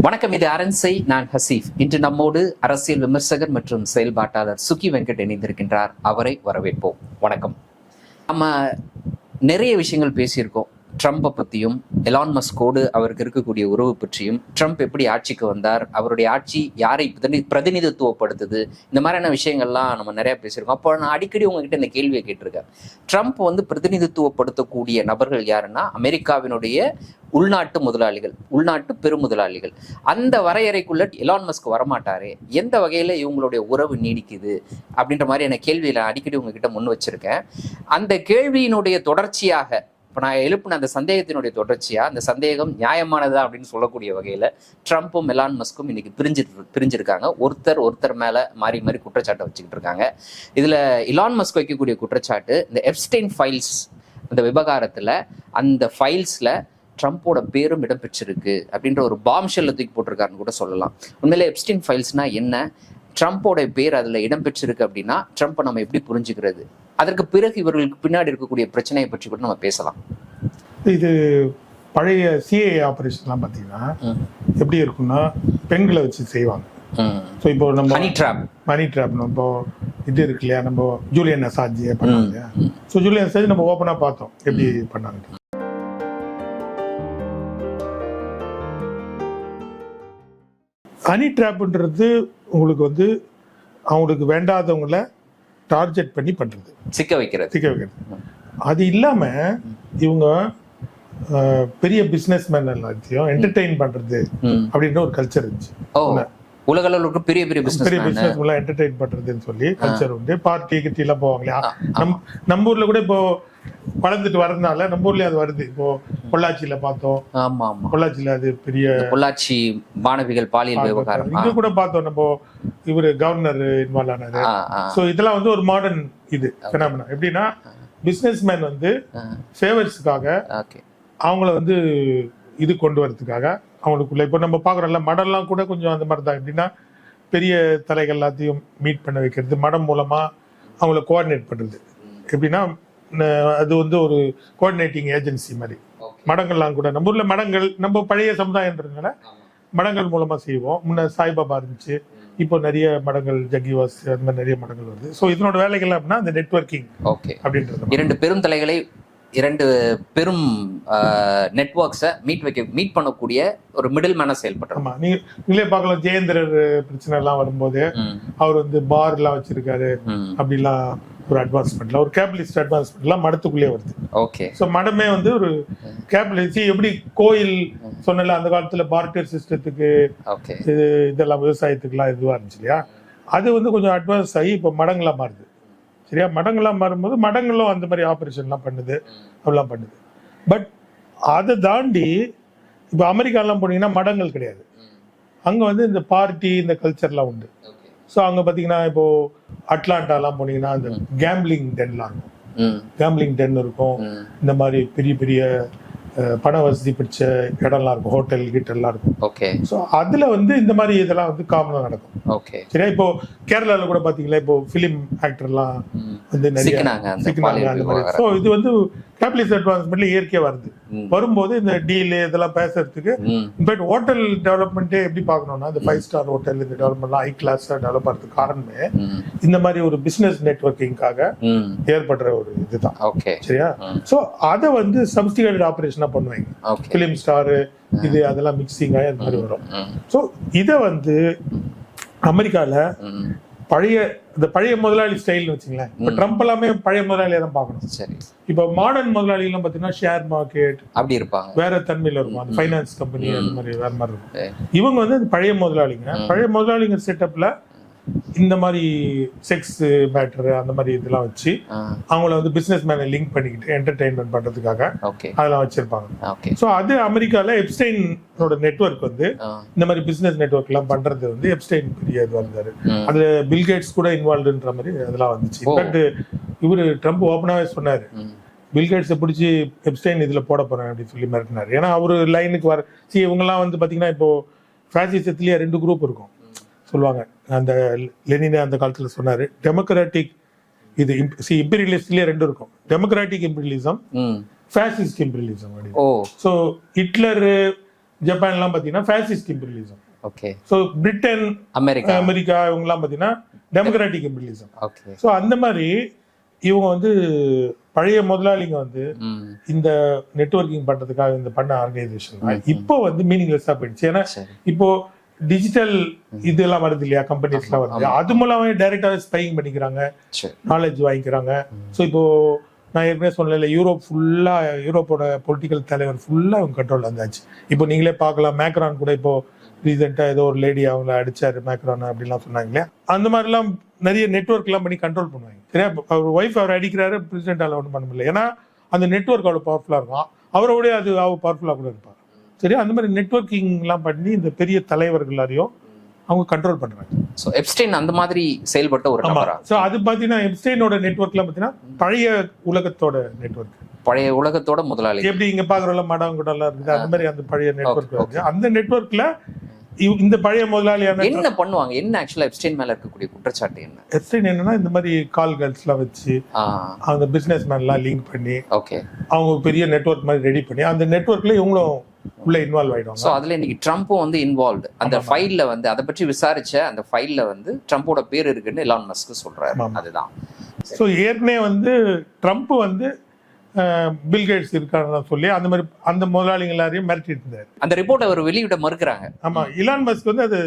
வணக்கம் இது அரண்சை நான் ஹசீஃப். இன்று நம்மோடு அரசியல் விமர்சகர் மற்றும் செயல்பாட்டாளர் சுகி வெங்கட் இணைந்திருக்கின்றார். அவரை வரவேற்போம். வணக்கம். நம்ம நிறைய விஷயங்கள் பேசியிருக்கோம். ட்ரம்ப்பை பற்றியும் எலான் மஸ்கோடு அவருக்கு இருக்கக்கூடிய உறவு பற்றியும் ட்ரம்ப் எப்படி ஆட்சிக்கு வந்தார் அவருடைய ஆட்சி யாரை பிரதிநிதித்துவப்படுத்துது இந்த மாதிரியான விஷயங்கள்லாம் நம்ம நிறைய பேசியிருக்கோம். அப்போ நான் அடிக்கடி உங்ககிட்ட இந்த கேள்வியை கேட்டிருக்கேன். ட்ரம்ப் வந்து பிரதிநிதித்துவப்படுத்தக்கூடிய நபர்கள் யாருன்னா அமெரிக்காவினுடைய உள்நாட்டு முதலாளிகள் உள்நாட்டு பெருமுதலாளிகள். அந்த வரையறைக்குள்ள எலான் மஸ்க் வரமாட்டாரே. எந்த வகையில் இவங்களுடைய உறவு நீடிக்குது அப்படின்ற மாதிரியான கேள்வியில் அடிக்கடி உங்ககிட்ட முன் வச்சிருக்கேன். அந்த கேள்வியினுடைய தொடர்ச்சியாக இப்போ நான் எழுப்பின அந்த சந்தேகத்தினுடைய தொடர்ச்சியாக அந்த சந்தேகம் நியாயமானதா அப்படின்னு சொல்லக்கூடிய வகையில் ட்ரம்ப்பும் எலான் மஸ்கும் இன்னைக்கு பிரிஞ்சு பிரிஞ்சிருக்காங்க. ஒருத்தர் ஒருத்தர் மேலே மாறி மாறி குற்றச்சாட்டை வச்சுக்கிட்டு இருக்காங்க. இதில் இலான் மஸ்க் வைக்கக்கூடிய குற்றச்சாட்டு இந்த எப்ஸ்டைன் ஃபைல்ஸ் அந்த விவகாரத்தில் அந்த ஃபைல்ஸில் ட்ரம்ப்போட பேரும் இடம்பெற்றிருக்கு அப்படின்ற ஒரு பாம் ஷெல்ல தூக்கி போட்டிருக்காருன்னு கூட சொல்லலாம். உண்மையிலே எப்ஸ்டின் ஃபைல்ஸ்னா என்ன? ட்ரம்ப்போட பேர் அதில் இடம்பெற்றிருக்கு அப்படின்னா ட்ரம்ப்பை நம்ம எப்படி புரிஞ்சுக்கிறது? அதற்கு பிறகு இவர்களுக்கு பின்னாடி இருக்கக்கூடிய பிரச்சனையை பற்றி கூட நம்ம பேசலாம். இது பழைய சிஏ ஆபரேஷன்லாம் பார்த்தீங்கன்னா எப்படி இருக்கும்னா பெண்களை வச்சு செய்வாங்க. ஸோ இப்போ நம்ம ஹனி ட்ராப் மணி ட்ராப் நம்ம இது இருக்கு இல்லையா நம்ம ஜூலியன் அசாஜ் பண்ணாங்க. இல்லையா ஸோ ஜூலியன் அசாஜ் நம்ம ஓப்பனாக பார்த்தோம் எப்படி பண்ணாங்க. ஹனி ட்ராப்ன்றது உங்களுக்கு வந்து அவங்களுக்கு வேண்டாதவங்கள டார்கெட் பண்ணி பண்ணுறது சிக்க வைக்கிறது. திக்க வைக்கிறது. அது இல்லாம இவங்க பெரிய பிசினஸ் மேன் எல்லாத்தையும் என்டர்டெயின் பண்றது ம். அப்படின்ற ஒரு கல்ச்சர் இருந்துச்சு. உலக அளவில் இருக்க பெரிய பெரிய பெரிய பிசினஸ் பிசினஸ் எல்லாம் என்டர்டெயின் பண்றதுன்னு சொல்லி கல்ச்சர் உண்டு. பார்ட்டி கிட்டி எல்லாம் போவாங்க இல்லையா நம் நம்ம ஊர்ல கூட இப்போ வளர்ந்துட்டு வரதுனால நம்ம ஊர்லயும் அது வருது. இப்போ பொள்ளாச்சியில பார்த்தோம். ஆமா ஆமா. பொள்ளாச்சியில அது பெரிய பொள்ளாச்சி மாணவிகள் பாலியல் விவகாரம். இங்க கூட பார்த்தோம் நம்ம இவரு கவர்னர் இன்வால்வ் ஆனாரு. ஸோ இதெல்லாம் வந்து ஒரு மாடர்ன் இது phenomenon. எப்படின்னா பிசினஸ் மேன் வந்து ஃபேவர்ஸுக்காக அவங்கள வந்து இது கொண்டு வரதுக்காக அவங்களுக்குள்ள இப்போ நம்ம பார்க்குறோம்ல மடம்லாம் கூட கொஞ்சம் அந்த மாதிரி தான் எப்படின்னா பெரிய தலைகள் எல்லாத்தையும் மீட் பண்ண வைக்கிறது மடம் மூலமா அவங்கள கோஆர்டினேட் பண்றது. எப்படின்னா அது வந்து ஒரு கோஆர்டினேட்டிங் ஏஜென்சி மாதிரி. மடங்கள்லாம் கூட. நம்ம ஊர்ல மடங்கள் நம்ம பழைய சமுதாயன்றதுனால மடங்கள் மூலமா செய்வோம். முன்ன சாய்பாபா இருந்துச்சு. இப்போ நிறைய மடங்கள் ஜக்கிவாஸ் அந்த மாதிரி நிறைய மடங்கள் வருது. ஸோ இதனோட வேலைகள் அப்படின்னா அந்த நெட்வொர்க்கிங் ஓகே. அப்படின்றது இரண்டு பெரும் தலைகளை இரண்டு பெரும் நெட்வொர்க்ஸை மீட் வைக்க மீட் பண்ணக்கூடிய ஒரு மிடில் மேன செயல்படுறோம் ஆமா நீங்க நீங்களே பார்க்கலாம் ஜெயேந்திரர் பிரச்சனை எல்லாம் வரும்போது அவர் வந்து பார் எல்லாம் வச்சிருக்காரு அப்படிலாம் ஒரு அட்வான்ஸ்மெண்ட்ல ஒரு கேபிலிஸ்ட் அட்வான்ஸ்மெண்ட்லாம் மடத்துக்குள்ளே வருது. ஓகே. ஸோ மடமே வந்து ஒரு கேபிலிஸ்ட் எப்படி கோயில் சொன்னல அந்த காலத்துல பார்ட்டர் சிஸ்டத்துக்கு ஓகே. இது இதெல்லாம் விவசாயத்துக்குலாம் இதுவா இருந்துச்சு இல்லையா? அது வந்து கொஞ்சம் அட்வான்ஸ் ஆகி இப்போ மடங்களா மாறுது. சரியா? மடங்களா மாறும்போது மடங்களும் அந்த மாதிரி ஆப்ரேஷன்லாம் பண்ணுது. அப்படிலாம் பண்ணுது. பட் அதை தாண்டி இப்போ அமெரிக்காலாம் போனீங்கன்னா மடங்கள் கிடையாது. அங்க வந்து இந்த பார்ட்டி இந்த கல்ச்சர்லாம் உண்டு. ஸோ அங்க பாத்தீங்கன்னா இப்போ அட்லாண்டாலாம் போனீங்கன்னா அந்த கேம்பிளிங் டென்லாம் இருக்கும். கேம்பிளிங் டென் இருக்கும். இந்த மாதிரி பெரிய பெரிய பண வசதி பிடிச்ச இடம்லாம் இருக்கும். ஹோட்டல் கிட்டெல்லாம் இருக்கும். ஓகே ஸோ அதுல வந்து இந்த மாதிரி இதெல்லாம் வந்து காமனாக நடக்கும். ஓகே சரியா? இப்போ கேரளால கூட பாத்தீங்களா? இப்போ ஃபிலிம் ஆக்டர்லாம் வந்து நிறைய சிக்கினாங்க அந்த மாதிரி. ஸோ இது வந்து கேபிட்டலிஸ்ட் அட்வான்ஸ்மெண்ட்ல இயற்கையா வருது. வரும்போது இந்த டீல் இதெல்லாம் பேசுறதுக்கு இன்ஃபேக்ட் ஹோட்டல் டெவலப்மெண்ட்டே எப்படி பார்க்கணும்னா இந்த ஃபைவ் ஸ்டார் ஹோட்டல் இந்த டெவலப்மெண்ட்லாம் ஹை கிளாஸாக டெவலப் ஆகிறதுக்கு காரணமே இந்த மாதிரி ஒரு பிசினஸ் நெட்வொர்க்கிங்காக ம். ஏற்படுற ஒரு இதுதான். ஓகே சரியா. ஸோ அதை வந்து சப்ஸ்டிகேட்டட் ஆப்ரேஷனாக பண்ணுவாங்க. ஃபிலிம் ஸ்டாரு இது அதெல்லாம் மிக்சிங்காக அந்த மாதிரி வரும். ஸோ இதை வந்து அமெரிக்காவில் ம். பழைய இந்த பழைய முதலாளி ஸ்டைல்னு வச்சுங்களேன். இப்போ ட்ரம்ப் எல்லாமே பழைய முதலாளியை தான் பார்க்கணும். சரி. இப்போ மாடர்ன் முதலாளிலாம் பார்த்தீங்கன்னா ஷேர் மார்க்கெட் அப்படி இருப்பாங்க. வேற தன்மையில இருக்கும். அந்த ஃபைனான்ஸ் கம்பெனி அந்த மாதிரி வேற மாதிரி இருக்கும். இவங்க வந்து பழைய முதலாளிங்க. பழைய முதலாளிங்க செட்டப்ல இந்த மாதிரி செக்ஸ் மேட்டர் அந்த மாதிரி இதெல்லாம் வச்சு அவங்கள வந்து பிசினஸ் மேனை லிங்க் பண்ணிக்கிட்டு என்டர்டைன்மெண்ட் பண்றதுக்காக அதெல்லாம் வச்சிருப்பாங்க. ஸோ அது அமெரிக்கால எப்ஸ்டைனோட நெட்வொர்க் வந்து இந்த மாதிரி பிசினஸ் நெட்வொர்க் எல்லாம் பண்றது வந்து எப்ஸ்டைன் பெரிய இது வந்தாரு ம். அதுல பில்கேட்ஸ் கூட இன்வால்வ்டுன்ற மாதிரி அதெல்லாம் வந்துச்சு. இன்ஃபேக்ட் இவரு ட்ரம்ப் ஓப்பனாவே சொன்னாரு. பில்கேட்ஸை பிடிச்சி எப்ஸ்டைன் இதுல போட போறேன் அப்படின்னு சொல்லி மிரட்டினாரு. ஏன்னா அவரு லைனுக்கு வர சி இவங்கெல்லாம் வந்து பாத்தீங்கன்னா இப்போ ஃபேசிசத்துலயே ரெண்டு குரூப் இருக்கும். சொல்லுவாங்க. அந்த லெனினே அந்த காலத்துல சொன்னாரு டெமோக்ராட்டிக் இது சி இம்பீரியலிஸ்ட்லயே ரெண்டு இருக்கும். டெமோக்ராட்டிக் இம்பீரியலிசம் ஃபேசிஸ்ட் இம்பீரியலிசம் அப்படின்னு ஸோ ஹிட்லர் ஜப்பான்லாம் பார்த்தீங்கன்னா fascist imperialism okay so Britain America America இவங்கெல்லாம் பார்த்தீங்கன்னா டெமோக்ராட்டிக் இம்பீரியலிசம் ஓகே ஸோ அந்த மாதிரி இவங்க வந்து பழைய முதலாளிங்க வந்து இந்த நெட்வொர்க்கிங் பண்றதுக்காக இந்த பண்ண ஆர்கனைசேஷன் இப்போ வந்து மீனிங்லெஸ்ஸா போயிடுச்சு. ஏன்னா இப்போ டிஜிட்டல் இதெல்லாம் வருது இல்லையா? கம்பெனிஸ்லாம் வருது அது மூலமே டைரக்டாக ஸ்பைங் பண்ணிக்கிறாங்க. நாலேஜ் வாங்கிக்கிறாங்க. ஸோ இப்போ நான் ஏற்கனவே சொன்னல யூரோப் ஃபுல்லா யூரோப்போட பொலிட்டிக்கல் தலைவர் ஃபுல்லா அவங்க கண்ட்ரோல் வந்தாச்சு. இப்போ நீங்களே பார்க்கலாம் மேக்ரான் கூட இப்போ ரீசெண்டாக ஏதோ ஒரு லேடி அவங்கள அடிச்சாரு மேக்ரான் அப்படிலாம் சொன்னாங்க இல்லையா? அந்த மாதிரிலாம் நிறைய நெட்வொர்க் எல்லாம் பண்ணி கண்ட்ரோல் பண்ணுவாங்க. சரியா அவர் ஒய்ஃப் அவர் அடிக்கிறாரு பிரசிடென்டால ஒன்றும் பண்ண முடியல. ஏன்னா அந்த நெட்வொர்க் அவ்வளோ பவர்ஃபுல்லாக இருக்கும். அவரோடய அது அவ்வளோ பவர்ஃபுல்லாக கூட இருப்பார் சரியா அந்த மாதிரி நெட்வொர்க்கிங்லாம் பண்ணி இந்த பெரிய தலைவர்கள் எல்லாரையும் அவங்க கண்ட்ரோல் பண்றாங்க. ஸோ எப்ஸ்டைன் அந்த மாதிரி செயல்பட்ட ஒரு நபரா? ஸோ அது பார்த்தீங்கன்னா எப்ஸ்டைனோட நெட்வொர்க்லாம் பார்த்தீங்கன்னா பழைய உலகத்தோட நெட்வொர்க் பழைய உலகத்தோட முதலாளி. எப்படி இங்க பாக்குறோம்ல மடம் குடம்லாம் இருக்குது அந்த மாதிரி அந்த பழைய. இருக்கு. அந்த நெட்வொர்க்ல இந்த பழைய முதலாளியான என்ன பண்ணுவாங்க? என்ன ஆக்சுவலா எப்ஸ்டைன் மேல இருக்கக்கூடிய குற்றச்சாட்டு என்ன? எப்ஸ்டைன் என்னன்னா இந்த மாதிரி கால் கேர்ள்ஸ்லாம் வச்சு அந்த பிசினஸ் மேன்லாம் லிங்க் பண்ணி ஓகே அவங்க பெரிய நெட்வொர்க் மாதிரி ரெடி பண்ணி அந்த நெட்வொர்க்ல இவங்களும் உள்ள இன்வால்வ் ஆயிடுவாங்க. ஸோ அதுல இன்னைக்கு ட்ரம்ப்பும் வந்து இன்வால்வ்டு அந்த ஃபைல்ல வந்து அதை பற்றி விசாரிச்ச அந்த ஃபைல்ல வந்து ட்ரம்ப்போட பேர் இருக்குன்னு எலான் மஸ்க் சொல்றாரு. ஆமா. அதுதான். ஸோ ஏற்கனவே வந்து ட்ரம்ப் வந்து பில்கேட்ஸ் இருக்கான்னு சொல்லி அந்த மாதிரி அந்த முதலாளிங்க எல்லாரையும் மிரட்டிட்டு இருந்தார் அந்த ரிப்போர்ட் அவர் வெளியிட மறுக்கிறாங்க. ஆமா இலான் மஸ்க் வந்து அது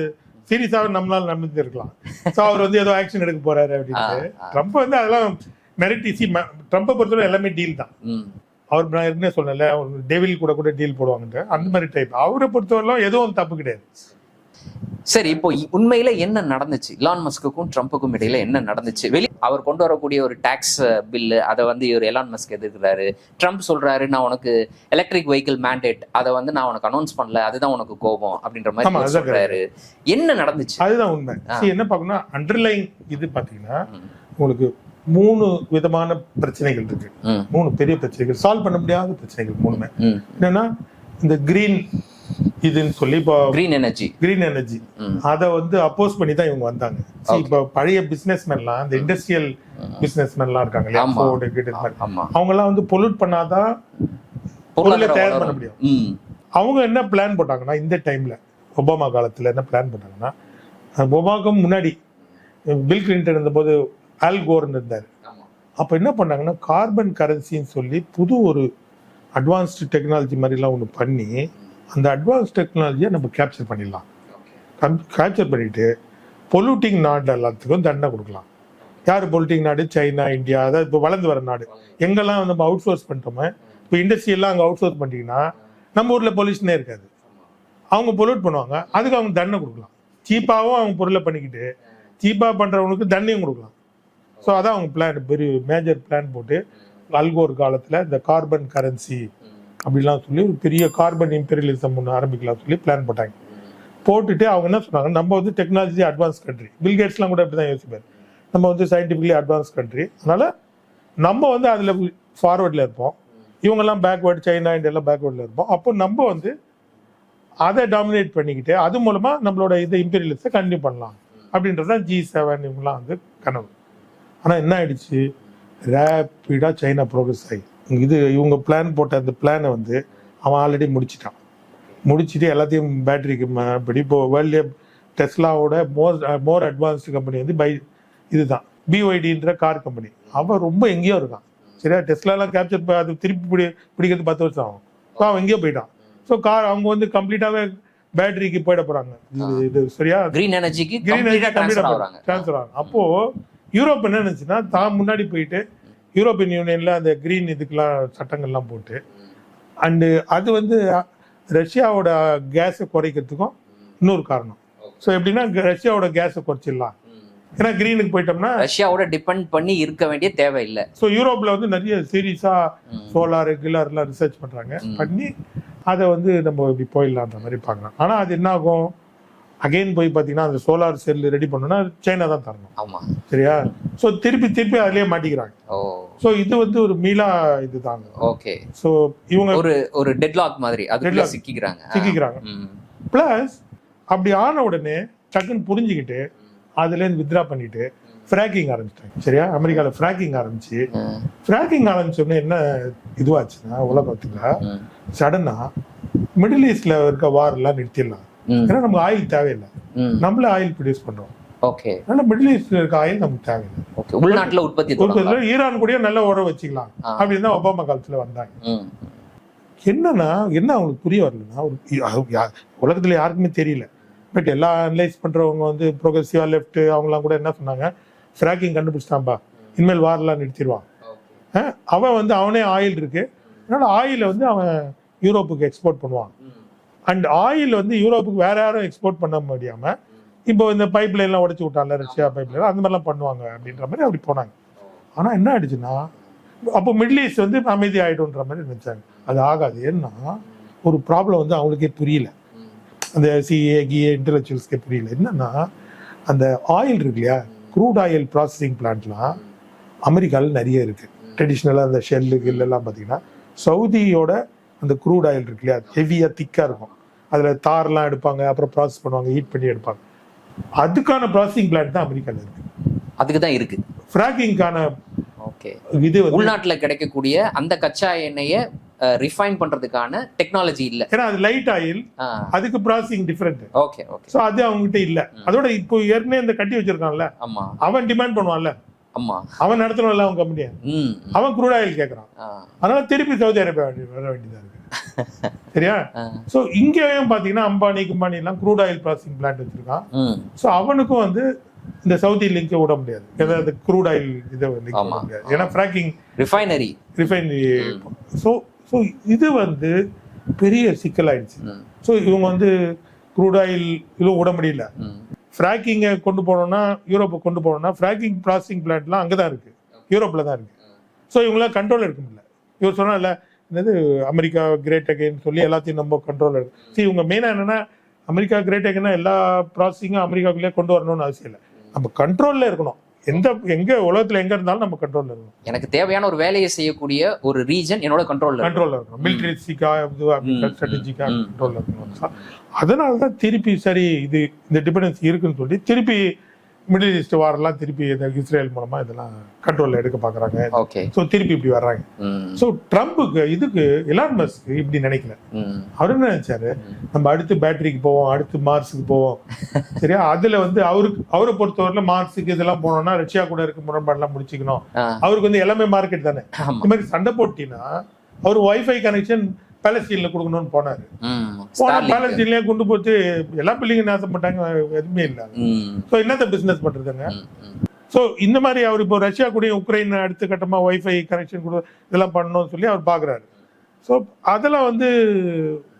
சீரியஸாக நம்மளால நம்பிட்டு இருக்கலாம் ஸோ அவர் வந்து ஏதோ ஆக்ஷன் எடுக்க போறாரு அப்படின்ட்டு. ட்ரம்ப் வந்து அதெல்லாம் மிரட்டி சி ட்ரம்ப்பை பொறுத்தவரை எல்லாமே டீல் தான். அவர் நான் ஏற்கனவே சொன்னல டெவில் கூட கூட டீல் போடுவாங்கன்ட்டு அந்த மாதிரி டைப் அவரை பொறுத்தவரைலாம் எதுவும் தப்பு கிடையாது. சரி இப்போ உண்மையில என்ன நடந்துச்சு? இலான் மஸ்க்குக்கும் ட்ரம்ப்புக்கும் இடையில என்ன நடந்துச்சு? வெளி அவர் கொண்டு வரக்கூடிய ஒரு டாக்ஸ் பில்லு அதை வந்து இவர் எலான் மஸ்க் எதிர்க்கிறாரு. ட்ரம்ப் சொல்றாரு நான் உனக்கு எலக்ட்ரிக் வெஹிக்கிள் மேண்டேட் அதை வந்து நான் உனக்கு அனௌன்ஸ் பண்ணல அதுதான் உனக்கு கோபம் அப்படின்ற மாதிரி சொல்றாரு. என்ன நடந்துச்சு? அதுதான் உண்மை. என்ன பார்க்கணும்னா அண்டர்லைன் இது பார்த்தீங்கன்னா ம். உங்களுக்கு மூணு விதமான பிரச்சனைகள் இருக்கு. மூணு பெரிய பிரச்சனைகள். சால்வ் பண்ண முடியாத பிரச்சனைகள் மூணுமே. என்னன்னா இந்த கிரீன் இதுன்னு சொல்லி இப்போ கிரீன் எனர்ஜி கிரீன் எனர்ஜி. அதை வந்து அப்போஸ் பண்ணி தான் இவங்க வந்தாங்க. இப்போ பழைய பிசினஸ் மேன்லாம் இந்த இண்டஸ்ட்ரியல் பிசினஸ் மேன்லாம் இருக்காங்க இல்லையா? எல்லாம் வந்து பொல்யூட் பண்ணாதான் பொருளை தயார் பண்ண. முடியும். அவங்க என்ன பிளான் போட்டாங்கன்னா இந்த டைம்ல ஒபாமா காலத்துல என்ன பிளான் போட்டாங்கன்னா அஹ் ஒபாமாவுக்கு முன்னாடி பில் கிளின்டன் இருந்தபோது ஆல் கோர்னு இருந்தார். அப்போ என்ன பண்ணாங்கன்னா கார்பன் கரன்சின்னு சொல்லி புது ஒரு அட்வான்ஸ்டு டெக்னாலஜி மாதிரிலாம் ஒன்று பண்ணி அந்த அட்வான்ஸ் டெக்னாலஜியை நம்ம கேப்சர் பண்ணிடலாம். கேப்சர் பண்ணிட்டு பொல்யூட்டிங் நாடு எல்லாத்துக்கும் தண்டனை கொடுக்கலாம். யார் பொல்யூட்டிங் நாடு? சைனா இந்தியா அதாவது இப்போ வளர்ந்து வர நாடு. எங்கெல்லாம் நம்ம அவுட் சோர்ஸ் பண்ணிட்டோமோ இப்போ இண்டஸ்ட்ரியெல்லாம் அங்கே அவுட் சோர்ஸ் பண்ணிட்டீங்கன்னா நம்ம ஊரில் பொல்யூஷனே இருக்காது. அவங்க பொல்யூட் பண்ணுவாங்க. அதுக்கு அவங்க தண்டனை கொடுக்கலாம். சீப்பாகவும் அவங்க பொருளை பண்ணிக்கிட்டு சீப்பாக பண்ணுறவங்களுக்கு தண்டையும் கொடுக்கலாம். ஸோ அதான் அவங்க பிளான் பெரிய மேஜர் பிளான் போட்டு அல்கோர் காலத்தில் இந்த கார்பன் கரன்சி அப்படிலாம் சொல்லி ஒரு பெரிய கார்பன் இம்பீரியலிசம் ஒன்று ஆரம்பிக்கலாம் சொல்லி பிளான் போட்டாங்க. போட்டுட்டு அவங்க என்ன சொன்னாங்க? நம்ம வந்து டெக்னாலஜி அட்வான்ஸ் கண்ட்ரி பில்கேட்ஸ்லாம் கூட அப்படி தான் யோசிப்பார். நம்ம வந்து சயின்டிஃபிக்கலி அட்வான்ஸ் கண்ட்ரி அதனால் நம்ம வந்து அதில் ஃபார்வேர்டில் இருப்போம். இவங்கெல்லாம் பேக்வேர்டு சைனா இந்தியாலாம் பேக்வேர்டில் இருப்போம். அப்போ நம்ம வந்து அதை டாமினேட் பண்ணிக்கிட்டு அது மூலமாக நம்மளோட இந்த இம்பீரியலிஸை கண்டினியூ பண்ணலாம். அப்படின்றது தான் ஜி செவன் இவங்கலாம் வந்து கனவு. ஆனால் என்ன ஆயிடுச்சு? ரேப்பிடாக சைனா ப்ரோக்ரஸ் ஆகி. இது இவங்க பிளான் போட்ட அந்த பிளானை வந்து அவன் ஆல்ரெடி முடிச்சிட்டான். முடிச்சுட்டு எல்லாத்தையும் பேட்டரிக்கு படி இப்போ வேர்ல்ட்லேயே டெஸ்லாவோட மோர் மோர் அட்வான்ஸ்டு கம்பெனி வந்து பை இதுதான். பிஒய்டின்ற கார் கம்பெனி அவன் ரொம்ப எங்கேயோ இருக்கான். சரியா? டெஸ்லாலாம் கேப்சர் அது திருப்பி பிடி பிடிக்கிறது பத்து வருஷம் ஆகும். ஸோ அவன் எங்கேயோ போயிட்டான். ஸோ கார் அவங்க வந்து கம்ப்ளீட்டாகவே பேட்டரிக்கு போயிட போகிறாங்க இது இது சரியா? கிரீன் எனர்ஜிக்கு கிரீன் கம்ப்ளீட்டா ட்ரான்ஸ்ஃபர் ஆகுறாங்க. ட்ரான்ஸ்ஃபர் ஆகும் அப்போ யூரோப் என்ன நினைச்சுன்னா தான் முன்னாடி போயிட்டு யூரோப்பியன் யூனியன்ல அந்த கிரீன் இதுக்கெல்லாம் சட்டங்கள்லாம் போட்டு அண்டு அது வந்து ரஷ்யாவோட கேஸை குறைக்கிறதுக்கும் இன்னொரு காரணம். ஸோ எப்படின்னா ரஷ்யாவோட கேஸை குறைச்சிடலாம். ஏன்னா கிரீனுக்கு போயிட்டோம்னா ரஷ்யாவோட டிபெண்ட் பண்ணி இருக்க வேண்டிய தேவை இல்ல ஸோ யூரோப்ல வந்து நிறைய சீரியஸா ம். சோலார் கில்லர்லாம் ரிசர்ச் பண்றாங்க. ம். பண்ணி அதை வந்து நம்ம இப்படி போயிடலான்ற மாதிரி பார்க்கலாம். ஆனா அது என்ன ஆகும் அகைன் போய் பார்த்தீங்கன்னா அந்த சோலார் செல் ரெடி பண்ணணும்னா சைனா தான் தரணும். ஆமா. சரியா? ஸோ திருப்பி திருப்பி அதுலயே மாட்டிக்கிறாங்க. ஓ. ஸோ இது வந்து ஒரு மீளா இதுதாங்க ஓகே ஸோ இவங்க ஒரு ஒரு டெட்லாக் மாதிரி அதுக்குள்ள Deadlock. சிக்கிக்கிறாங்க. சிக்கிக்கிறாங்க. ப்ளஸ் அப்படி ஆன உடனே டக்குன்னு புரிஞ்சுக்கிட்டு அதுலேருந்து வித்ரா பண்ணிட்டு ஃப்ராக்கிங் ஆரம்பிச்சிட்டாங்க. சரியா? அமெரிக்காவில் ஃப்ராக்கிங் ஆரம்பிச்சு. ஃப்ராக்கிங் ஆரம்பிச்ச உடனே என்ன இதுவாச்சுன்னா உலகத்துல ம். சடனா மிடில் ஈஸ்ட்ல இருக்க வார் எல்லாம் நிறுத்திடலாம். ஏன்னா நமக்கு ஆயில் தேவையில்லை. நம்மளே ஆயில் ப்ரொடியூஸ் பண்றோம். ஓகே. அதனால மிடில் ஈஸ்ட்ல இருக்க ஆயில் நமக்கு தேவையில்லை. ஓகே. உள்நாட்டுல உற்பத்தி ஈரான் கூட நல்ல உறவு வச்சுக்கலாம். அப்படின்னு தான் ஒபாமா காலத்துல வந்தாங்க. என்னன்னா என்ன அவங்களுக்கு புரிய வரலன்னா உலகத்துல யாருக்குமே தெரியல. பட் எல்லா அனலைஸ் பண்றவங்க வந்து ப்ரோக்ரஸிவா லெஃப்ட் அவங்கலாம் கூட என்ன சொன்னாங்க? ஃப்ராக்கிங் கண்டுபிடிச்சிட்டான்பா. இனிமேல் வாரெல்லாம் நிறுத்திடுவான். அவன் வந்து அவனே ஆயில் இருக்கு. அதனால ஆயிலை வந்து அவன் யூரோப்புக்கு எக்ஸ்போர்ட் பண்ணுவான். அண்ட் ஆயில் வந்து யூரோப்புக்கு வேற யாரும் எக்ஸ்போர்ட் பண்ண முடியாம இப்போ இந்த பைப் லைன்லாம் உடைச்சு விட்டான்ல ரஷ்யா பைப் லைன் அந்த மாதிரிலாம் பண்ணுவாங்க அப்படின்ற மாதிரி அப்படி போனாங்க. ஆனால் என்ன ஆயிடுச்சுன்னா அப்போ மிடில் ஈஸ்ட் வந்து அமைதி ஆகிடும்ன்ற மாதிரி நினைச்சாங்க. அது ஆகாது. ஏன்னா ஒரு ப்ராப்ளம் வந்து அவங்களுக்கே புரியல. அந்த சிஏ கிஏ இன்டலெக்சுவல்ஸ்க்கே புரியல. என்னன்னா அந்த ஆயில் இருக்கு இல்லையா க்ரூட் ஆயில் ப்ராசஸிங் பிளான்ட்லாம் அமெரிக்காவில் நிறைய இருக்கு. ட்ரெடிஷ்னலாக அந்த ஷெல்லு கில்லெல்லாம் பார்த்தீங்கன்னா சவுதியோட அந்த க்ரூட் ஆயில் இருக்கு இல்லையா? ஹெவியாக திக்காக இருக்கும். அதில் தார்லாம் எடுப்பாங்க அப்புறம் ப்ராசஸ் பண்ணுவாங்க ஹீட் பண்ணி எடுப்பாங்க. அதுக்கான ப்ராசஸிங் பிளான்ட் தான் அமெரிக்காவில் இருக்கு. அதுக்கு தான் இருக்கு. ஃப்ராக்கிங்கான ஓகே. இது உள்நாட்டுல கிடைக்கக்கூடிய அந்த கச்சா எண்ணெயை ரிஃபைன் பண்றதுக்கான டெக்னாலஜி இல்ல. ஏன்னா அது லைட் ஆயில் அதுக்கு processing different okay okay. So அது அவங்ககிட்ட இல்ல. அதோட இப்போ ஏற்கனவே இந்த கட்டி வச்சிருக்கான்ல? ஆமா. அவன் டிமாண்ட் பண்ணுவான்ல? ஆமா. அவன் நடத்தணும்ல அவன் கம்பெனியை. அவன் க்ரூட் ஆயில் கேட்கறான் அதனால திருப்பி சவுதி அரேபியா வர வேண்டியதா இருக்கு. சரியா. ஸோ இங்கேயும் பாத்தீங்கன்னா அம்பானி கும்பானி எல்லாம் க்ரூட் ஆயில் ப்ராசஸிங் பிளான்ட் வச்சிருக்கான். ஸோ அவனுக்கும் வந்து இந்த சவுதி லிங்க் விட முடியாது. ஏதாவது க்ரூட் ஆயில் இதை. முடியாது. ஏன்னா fracking refinery refinery so so இது வந்து பெரிய சிக்கலாயிடுச்சு ம். ஸோ இவங்க வந்து க்ரூட் ஆயில் இதுவும் விட முடியல. ஃப்ராக்கிங்கை கொண்டு போனோம்னா யூரோப்பை கொண்டு போனோம்னா ஃப்ராக்கிங் ப்ராசஸிங் பிளான்ட்லாம் அங்கே தான் இருக்கு. யூரோப்பில் தான் இருக்கு. ஸோ இவங்களாம் கண்ட்ரோல் எடுக்க முடியல. இவர் சொன்னால என்னது அமெரிக்கா கிரேட் அகைன் சொல்லி எல்லாத்தையும் நம்ம கண்ட்ரோல் எடுக்கும் சரி இவங்க மெயினாக என்னன்னா அமெரிக்கா கிரேட் அகைன்னா எல்லா ப்ராசஸிங்கும் அமெரிக்காக்குள்ளே கொண்டு வரணும்னு அவசியம் இல்லை. நம்ம கண்ட்ரோலில் இருக்கணும். எந்த எங்க உலகத்தில் எங்க இருந்தாலும் நம்ம கண்ட்ரோலில் இருக்கணும். எனக்கு தேவையான ஒரு வேலையை செய்யக்கூடிய ஒரு ரீஜன் என்னோட கண்ட்ரோல்ல கண்ட்ரோலில் இருக்கணும். மிலிட்ரிஸ்டிக்கா ஸ்ட்ராட்டஜிக்கா. கண்ட்ரோலில் இருக்கணும். அதனால தான் திருப்பி சரி இது இந்த டிபெண்டன்ஸ் இருக்குன்னு சொல்லி திருப்பி மிடில் ஈஸ்ட் வாரெல்லாம் திருப்பி இந்த இஸ்ரேல் மூலமா இதெல்லாம் கண்ட்ரோல்ல எடுக்க பாக்குறாங்க. ஸோ திருப்பி இப்படி வர்றாங்க. ஸோ ட்ரம்ப்புக்கு இதுக்கு எலான் இப்படி நினைக்கல. அவர் என்ன நினைச்சாரு? நம்ம அடுத்து பேட்டரிக்கு போவோம் அடுத்து மார்ஸுக்கு போவோம். சரியா? அதுல வந்து அவருக்கு அவரை பொறுத்தவரையில மார்ஸுக்கு இதெல்லாம் போனோம்னா ரஷ்யா கூட இருக்க முரண்பாடெல்லாம் முடிச்சுக்கணும். அவருக்கு வந்து எல்லாமே மார்க்கெட் தானே. இந்த மாதிரி சண்டை போட்டினா அவர் வைஃபை கனெக்ஷன் பேலஸ்டீன்ல கொடுக்கணும்னு போனாரு. போனா பேலஸ்டீன்லயே கொண்டு போட்டு எல்லா பிள்ளைங்க நாசம் பண்ணிட்டாங்க எதுவுமே இல்ல. ஸோ என்னத்த பிசினஸ் பண்றதுங்க? ஸோ இந்த மாதிரி அவர் இப்போ ரஷ்யா கூட உக்ரைன் அடுத்த கட்டமா வைஃபை கனெக்ஷன் கொடு இதெல்லாம் பண்ணணும்னு சொல்லி அவர் பாக்குறாரு. ஸோ அதெல்லாம் வந்து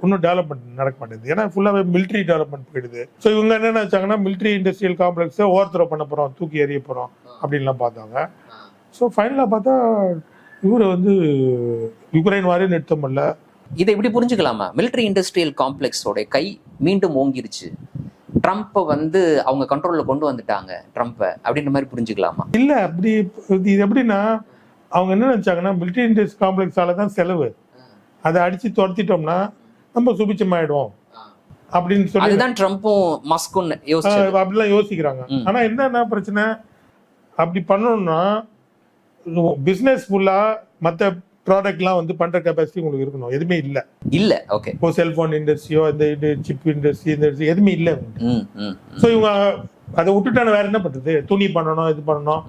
இன்னும் டெவலப்மெண்ட் நடக்க மாட்டேங்குது. ஏன்னா ஃபுல்லாகவே மிலிட்ரி டெவலப்மெண்ட் போயிடுது. ஸோ இவங்க என்ன நினைச்சாங்கன்னா மிலிட்ரி இண்டஸ்ட்ரியல் காம்ப்ளெக்ஸை ஓவர் த்ரோ பண்ண போறோம் தூக்கி எறிய போறோம் அப்படின்லாம் பார்த்தாங்க. ஸோ ஃபைனலாக பார்த்தா இவர் வந்து யுக்ரைன் மாதிரி நிறுத்த முடியல. இதை இப்படி புரிஞ்சுக்கலாமா? மிலிட்டரி இண்டஸ்ட்ரியல் காம்ப்ளெக்ஸோட கை மீண்டும் ஓங்கிருச்சு. ட்ரம்ப்பை வந்து அவங்க கண்ட்ரோல்ல கொண்டு வந்துட்டாங்க ட்ரம்ப்பை அப்படின்ற மாதிரி புரிஞ்சுக்கலாமா? இல்ல அப்படி இது எப்படின்னா அவங்க என்ன நினைச்சாங்கன்னா மிலிட்டரி இண்டஸ்ட் காம்ப்ளெக்ஸால தான் செலவு. அதை அடிச்சு துரத்திட்டோம்னா நம்ம சுபிச்சமாயிடுவோம். அப்படின்னு சொல்லி அதுதான் ட்ரம்ப்பும் மஸ்கும் அப்படிலாம் யோசிக்கிறாங்க. ம். ஆனா என்ன பிரச்சனை? அப்படி பண்ணணும்னா பிசினஸ் ஃபுல்லா மத்த ப்ராடக்ட்லாம் வந்து பண்ற கெப்பாசிட்டி உங்களுக்கு இருக்கணும். எதுவுமே இல்ல. இல்ல ஓகே இப்போ செல்போன் இண்டஸ்ட்ரியோ இந்த சிப் இண்டஸ்ட்ரி இந்த industry எதுவுமே இல்ல ஸோ இவங்க அதை விட்டுட்டான வேற என்ன பண்றது? துணி பண்ணணும் இது பண்ணணும்.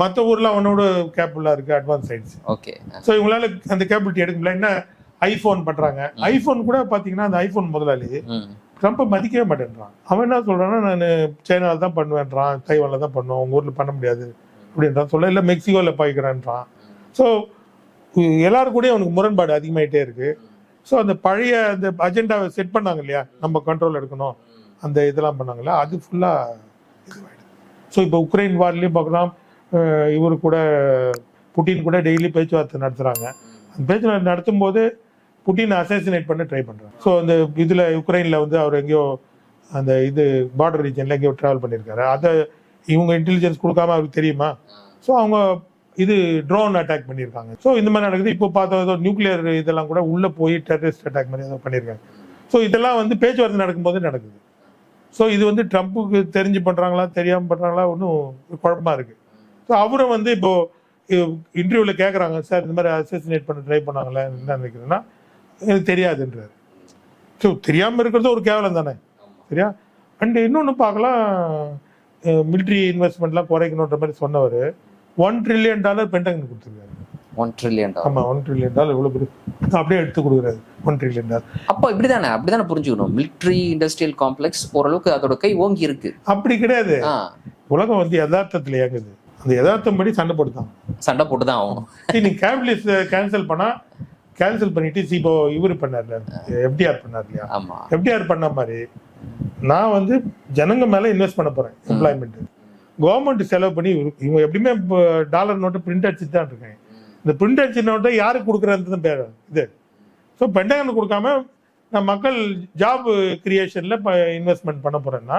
மத்த ஊர்ல அவனோட கேபிளா இருக்கு அட்வான்ஸ் ஆயிடுச்சு ஓகே ஸோ இவங்களால அந்த கேபிலிட்டி எடுக்க முடியல என்ன? ஐபோன் பண்றாங்க. ஐபோன் கூட பாத்தீங்கன்னா அந்த ஐபோன் முதலாளி ட்ரம்ப்பை மதிக்கவே மாட்டேன்றான். அவன் என்ன சொல்றான்னா நான் சைனால தான் பண்ணுவேன்றான். தைவான்ல தான் பண்ணுவேன். உங்க ஊர்ல பண்ண முடியாது. அப்படின்றான். சொல்ல இல்ல மெக்சிகோல பாய்க்கிறான்றான். ஸோ எல்லாரும் கூட அவனுக்கு முரண்பாடு அதிகமாயிட்டே இருக்கு. ஸோ அந்த பழைய அந்த அஜெண்டாவை செட் பண்ணாங்க இல்லையா? நம்ம கண்ட்ரோல் எடுக்கணும். அந்த இதெல்லாம் பண்ணாங்கல்ல? அது ஃபுல்லா இதுவாயிடுது. ஸோ இப்போ உக்ரைன் வார்லயும் பார்க்கலாம். இவர் கூட புட்டின் கூட டெய்லி பேச்சுவார்த்தை நடத்துறாங்க. அந்த பேச்சுவார்த்தை நடத்தும் போது புட்டின் அசாசினேட் பண்ண ட்ரை பண்றாங்க ஸோ அந்த இதுல உக்ரைன்ல வந்து அவர் எங்கேயோ அந்த இது பார்டர் ரீஜன்ல எங்கேயோ டிராவல் பண்ணியிருக்காரு அதை இவங்க இன்டெலிஜென்ஸ் கொடுக்காம அவருக்கு தெரியுமா? ஸோ அவங்க இது ட்ரோன் அட்டாக் பண்ணியிருக்காங்க ஸோ இந்த மாதிரி நடக்குது. இப்போ பார்த்தா ஏதோ நியூக்ளியர் இதெல்லாம் கூட உள்ளே போய் டெரரிஸ்ட் அட்டாக் மாதிரி ஏதோ பண்ணியிருக்காங்க ஸோ இதெல்லாம் வந்து பேச்சுவார்த்தை நடக்கும்போது நடக்குது. ஸோ இது வந்து ட்ரம்ப்புக்கு தெரிஞ்சு பண்ணுறாங்களா தெரியாமல் பண்ணுறாங்களா ஒன்றும் குழப்பமா இருக்குது ஸோ அவரும் வந்து இப்போது இன்டர்வியூவில் கேட்குறாங்க சார் இந்த மாதிரி அசோசினேட் பண்ண ட்ரை பண்ணாங்களே? என்ன நினைக்கிறேன்னா எனக்கு தெரியாதுன்றார். ஸோ தெரியாமல் இருக்கிறது ஒரு கேவலம் தானே? சரியா? அண்டு இன்னொன்று பார்க்கலாம். மிலிட்ரி இன்வெஸ்ட்மெண்ட்லாம் குறைக்கணுன்ற மாதிரி சொன்னவர். ஒன் ட்ரில்லியன் டாலர் பென்டகன் கொடுத்துருக்காரு. ஒன் ட்ரில்லியன் டாலர் ஆமாம் ஒன் ட்ரில்லியன் டாலர் இவ்வளோ பெரிய அப்படியே எடுத்து கொடுக்குறாரு ஒன் ட்ரில்லியன் டாலர் அப்போ இப்படிதானே அப்படிதானே புரிஞ்சுக்கணும். மிலிட்ரி இண்டஸ்ட்ரியல் காம்ப்ளெக்ஸ் ஓரளவுக்கு அதோட கை ஓங்கி இருக்கு அப்படி கிடையாது. உலகம் வந்து யதார்த்தத்தில் இயங்குது. அந்த யதார்த்தம் படி சண்டை போட்டுதான். சண்டை போட்டு தான் ஆகணும் சரி நீ கேபிலிஸ் கேன்சல் பண்ணா கேன்சல் பண்ணிட்டு இப்போ இவர் பண்ணார்ல எஃப்டிஆர் பண்ணார் இல்லையா? ஆமா. எஃப்டிஆர் பண்ண மாதிரி நான் வந்து ஜனங்க மேல இன்வெஸ்ட் பண்ண போறேன் எம்ப்ளாய்மெண்ட் கவர்மெண்ட் செலவு பண்ணி இவங்க எப்படியுமே டாலர் நோட்டு பிரிண்ட் அடிச்சுட்டு தான் இருக்காங்க. இந்த பிரிண்ட் அடிச்ச நோட்டை யாருக்கு கொடுக்குறது பேர். இது. ஸோ பெண்டகன் கொடுக்காம நான் மக்கள் ஜாப் இப்போ இன்வெஸ்ட்மெண்ட் பண்ண போறேன்னா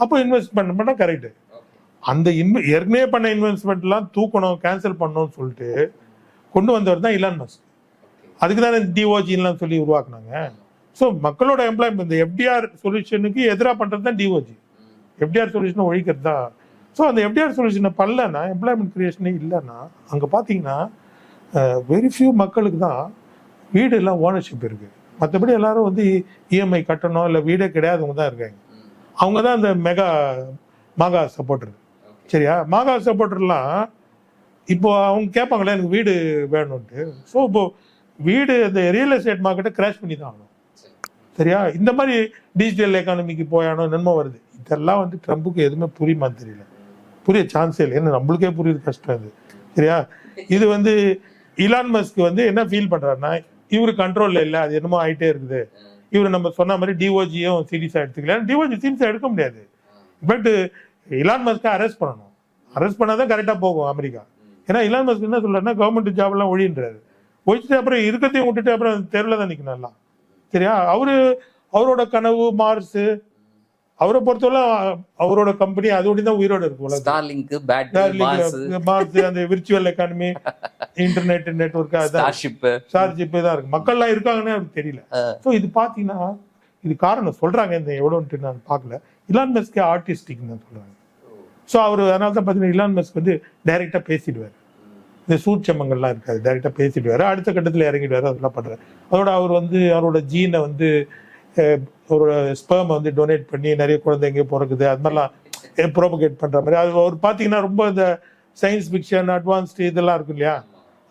அப்போ இன்வெஸ்ட்மெண்ட் பண்ணால் கரெக்டு அந்த இன்வெ ஏற்கனவே பண்ண இன்வெஸ்ட்மெண்ட்லாம் தூக்கணும் கேன்சல் பண்ணணும்னு சொல்லிட்டு கொண்டு வந்தவர் தான் இலான் மஸ்க் அதுக்கு தானே டிஓஜின்லாம் சொல்லி உருவாக்குனாங்க. ஸோ மக்களோட எம்ப்ளாய்மெண்ட் இந்த எஃப்டிஆர் சொல்யூஷனுக்கு எதிராக பண்ணுறது தான் டிஓஜி எஃப்டிஆர் சொல்யூஷனை ஒழிக்கிறது தான் ஸோ அந்த எஃப்டிஆர் சொல்யூஷனை பண்ணலன்னா எம்ப்ளாய்மெண்ட் கிரியேஷனே இல்லைன்னா அங்கே பார்த்தீங்கன்னா வெரி ஃபியூ மக்களுக்கு தான் வீடு எல்லாம் ஓனர்ஷிப் இருக்கு. மற்றபடி எல்லாரும் வந்து இஎம்ஐ கட்டணும் இல்லை வீடே கிடையாதவங்க தான் இருக்காங்க. அவங்க தான் அந்த மெகா மாகா சப்போர்ட்டர் சரியா? மாகா சப்போர்ட்டர்லாம் இப்போ அவங்க கேட்பாங்களே எனக்கு வீடு வேணும்ட்டு ஸோ இப்போ வீடு இந்த ரியல் எஸ்டேட் மார்க்கெட்டை கிராஷ் பண்ணி தான் ஆகணும். சரியா? இந்த மாதிரி டிஜிட்டல் எக்கானமிக்கு போயானோ நன்மை வருது. இதெல்லாம் வந்து ட்ரம்புக்கு எதுவுமே புரியுமான்னு தெரியல. புரிய சான்ஸே இல்லை. ஏன்னா நம்மளுக்கே புரியுது கஷ்டம் இது. சரியா? இது வந்து இலான் மஸ்க் வந்து என்ன ஃபீல் பண்றாருன்னா இவரு கண்ட்ரோல்ல இல்லை அது என்னமோ ஆயிட்டே இருக்குது. இவர் நம்ம சொன்ன மாதிரி டிஓஜியும் சீரியஸா எடுத்துக்கல. டிஓஜி சீரியஸா எடுக்க முடியாது. பட் இலான் மஸ்க்கை அரெஸ்ட் பண்ணணும். அரெஸ்ட் பண்ணாதான் கரெக்டா போகும் அமெரிக்கா. ஏன்னா இலான் மஸ்க் என்ன சொல்றாருன்னா கவர்மெண்ட் ஜாப் எல்லாம் ஒழின்றாரு ஒழிச்சிட்டு அப்புறம் இருக்கிறதையும் விட்டுட்டு அப்புறம் தெருவில் தான் நிக்கணும் எல்லாம். சரியா? அவரு அவரோட கனவு மார்ஸு அவரை பொறுத்தவரை அவரோட கம்பெனி அதோட தான் உயிரோட இருக்கு உலகத்துல. ஸ்டார்லிங்க் பேட்டரி அந்த விர்ச்சுவல் எக்கானமி இன்டர்நெட் நெட்ஒர்க் அதான். ஸ்டார்ஷிப் சார்ஜ் தான் இருக்கு. மக்கள்லாம் இருக்காங்கன்னு அவருக்கு தெரியல. ஸோ இது பார்த்தீங்கன்னா இது காரணம் சொல்றாங்க இந்த எவ்வளோன்ட்டு நான் பார்க்கல. இலான் மெஸ்கே ஆர்டிஸ்டிக் தான் சொல்றாங்க. ஸோ அவர் அதனால தான் பார்த்தீங்கன்னா இலான் மெஸ்க் வந்து டைரெக்டாக பேசிடுவார். இந்த சூட்சமங்கள்லாம் இருக்காது. டைரெக்டாக பேசிடுவார். அடுத்த கட்டத்தில் இறங்கிடுவார். அதெல்லாம் பண்ணுறாரு அதோட அவர் வந்து அவரோட ஜீனை வந்து அவரோட ஸ்பெர்மை வந்து டொனேட் பண்ணி நிறைய குழந்தைங்க பிறக்குது. அது மாதிரிலாம் ப்ரோபகேட் பண்ணுற மாதிரி? அது அவர் பார்த்தீங்கன்னா ரொம்ப இந்த சயின்ஸ் ஃபிக்ஷன் அட்வான்ஸ்டு இதெல்லாம் இருக்கும் இல்லையா?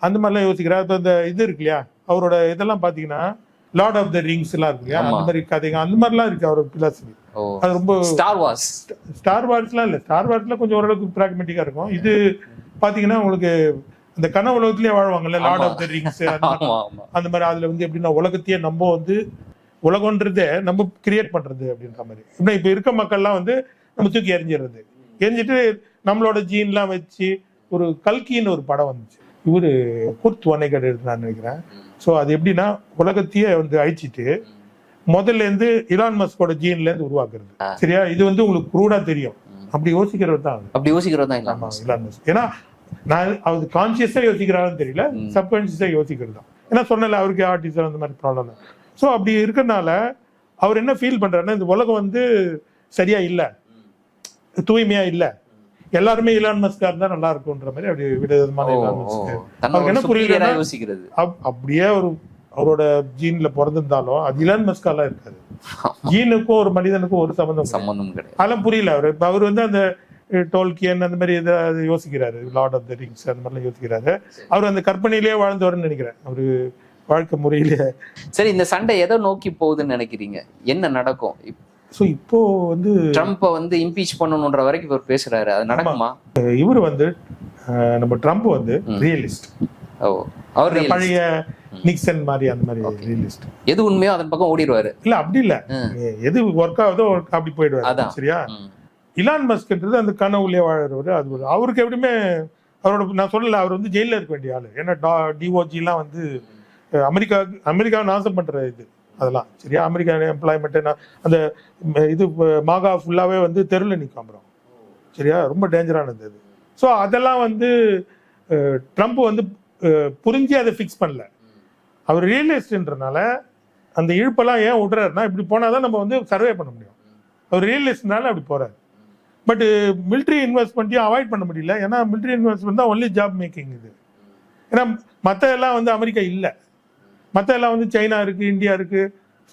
அந்த மாதிரிலாம் யோசிக்கிறார். இப்போ இந்த இது இருக்கு இல்லையா? அவரோட இதெல்லாம் பார்த்தீங்கன்னா லார்ட் ஆஃப் த ரிங்ஸ் எல்லாம் இருக்கு இல்லையா? அந்த. மாதிரி கதைங்க அந்த மாதிரிலாம் இருக்கு அவரோட பிலாசபி அது ரொம்ப ஸ்டார் வார்ஸ் ஸ்டார் வார்ஸ்லாம் இல்லை. ஸ்டார் வார்ஸ்ல கொஞ்சம் ஓரளவுக்கு ப்ராக்மெட்டிக்காக இருக்கும். இது பார்த்தீங்கன்னா உங்களுக்கு இந்த கனவு உலகத்திலேயே வாழ்வாங்கல்ல லார்ட். ஆஃப் த ரிங்ஸ் அந்த மாதிரி. அதுல வந்து எப்படின்னா உலகத்தையே நம்ம வந்து உலகன்றதே நம்ம கிரியேட் பண்றது அப்படின்ற மாதிரி. இப்ப இப்ப இருக்க மக்கள்லாம் வந்து நம்ம தூக்கி எறிஞ்சிடுறது எரிஞ்சிட்டு நம்மளோட ஜீன்லாம் வச்சு ஒரு கல்கின்னு ஒரு படம் வந்துச்சு. இவரு குர்த் வனைகட் எடுத்தான்னு நினைக்கிறேன். ஸோ அது எப்படின்னா உலகத்தையே வந்து அழிச்சிட்டு முதல்ல இருந்து இலான் மஸ்கோட ஜீன்ல இருந்து உருவாக்குறது. சரியா? இது வந்து உங்களுக்கு குரூடா தெரியும். அப்படி யோசிக்கிறவர் தான். அப்படி யோசிக்கிறது தான் இலான் மஸ்க் ஏன்னா நான் அவர் கான்சியஸா யோசிக்கிறாருன்னு தெரியல. ம். சப்கான்சியஸா யோசிக்கிறது தான். ஏன்னா சொன்னல அவருக்கு ஆர்டிசம் அந்த மாதிரி ப்ராப்ளம் ஸோ அப்படி இருக்கறனால அவர் என்ன ஃபீல் பண்றாருன்னா இந்த உலகம் வந்து சரியா இல்ல. தூய்மையா இல்ல. எல்லாருமே இலான் மஸ்கா இருந்தா நல்லா இருக்கும்ன்ற மாதிரி அப்படி விதவிதமான இலான் மஸ்க் அவருக்கு என்ன யோசிக்கிறது. அப்- அப்படியே ஒரு அவரோட ஜீன்ல பிறந்திருந்தாலும் அது இலான் மஸ்காலாம் இருக்காது ஜீனுக்கும் ஒரு மனிதனுக்கும் ஒரு சம்மந்தம் கிடையாது. சம்பந்தம் கிடையாது. அதெல்லாம் புரியல அவர். இப்ப அவர் வந்து அந்த டோல்கியன் அந்த மாதிரி இதை அது யோசிக்கிறாரு. லார்ட் ஆஃப் த ரிங்ஸ் அந்த மாதிரிலாம் யோசிக்கிறாரு. அவர் அந்த கற்பனையிலேயே வாழ்ந்தவர்னு நினைக்கிறேன். அவரு வாழ்க்கை முறையிலே சரி இந்த சண்டை எதை நோக்கி போகுதுன்னு நினைக்கிறீங்க? என்ன நடக்கும்? ஸோ இப்போ வந்து ட்ரம்ப்ப வந்து இம்பீச் பண்ணணுன்ற வரைக்கும் இவர் பேசுறாரு. அது நடக்குமா? இவர் வந்து நம்ம ட்ரம்ப் வந்து. ரியலிஸ்ட் ஓ அவர். பழைய நிக்சன் மாதிரி அந்த மாதிரி. ரியலிஸ்ட் எது உண்மையோ அதன் பக்கம் ஓடிடுவாரு. இல்ல அப்படி இல்ல. எது ஒர்க் ஆகுதோ அப்படி போயிடுவாரு அதான். சரியா. இலான் மஸ்க்ன்றது அந்த கனவுலயே வாழறவர் அது ஒரு அவருக்கு எப்படியுமே அவரோட நான் சொல்லல அவர் வந்து ஜெயில இருக்க வேண்டிய ஆளு. ஏன்னா டிஓஜி எல்லாம் வந்து அமெரிக்கா அமெரிக்காவை நாசம் பண்ணுறது இது. அதெல்லாம் சரியா? அமெரிக்கா எம்ப்ளாய்மெண்ட் அந்த இது மாகா ஃபுல்லாகவே வந்து தெருவில் நிற்கும் அப்புறம். சரியா? ரொம்ப டேஞ்சரானது அது. ஸோ அதெல்லாம் வந்து ட்ரம்ப் வந்து புரிஞ்சு அதை ஃபிக்ஸ் பண்ணல. அவர் ரியலிஸ்ட்ன்றனால அந்த இழுப்பெல்லாம் ஏன் விடுறாருன்னா இப்படி போனால் தான் நம்ம வந்து சர்வே பண்ண முடியும். அவர் ரியலிஸ்ட்னால அப்படி போகிறார் பட் மிலிட்ரி இன்வெஸ்ட்மெண்ட்டையும் அவாய்ட் பண்ண முடியல. ஏன்னா மிலிட்ரி இன்வெஸ்ட்மெண்ட் தான் ஒன்லி ஜாப் மேக்கிங் இது. ஏன்னா மற்ற எல்லாம் வந்து அமெரிக்கா இல்லை. மற்ற எல்லாம் வந்து சைனா இருக்குது இந்தியா இருக்கு.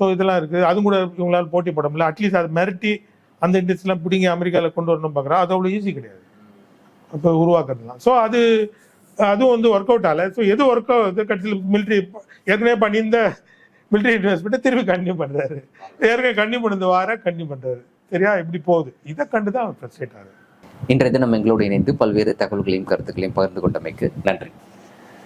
ஸோ இதெல்லாம் இருக்குது அதுவும் கூட இவங்களால போட்டி போட முடியல. அட்லீஸ்ட் அதை மிரட்டி அந்த இண்டஸ்ட்ரிலாம் பிடிங்கி அமெரிக்காவில் கொண்டு வரணும் பார்க்குறோம் அது அவ்வளோ ஈஸி கிடையாது. இப்போ உருவாக்குறதுலாம் ஸோ அது அதுவும் வந்து ஒர்க் அவுட் ஆகலை ஸோ எது ஒர்க் அவுட் கட்சியில் மிலிட்ரி ஏற்கனவே பண்ணியிருந்த மிலிட்ரி இன்வெஸ்ட்மெண்ட்டை திரும்பி கண்டினியூ பண்ணுறாரு ஏற்கனவே கண்டினியூ பண்ணது வார கண்டினியூ பண்ணுறாரு சரியா? இப்படி போகுது. இதை கண்டு தான் அவர் ஃப்ரஸ்ட்ரேட் ஆகுது இன்றைய தினம் எங்களோடு இணைந்து பல்வேறு தகவல்களையும் கருத்துக்களையும் பகிர்ந்து கொண்டமைக்கு நன்றி.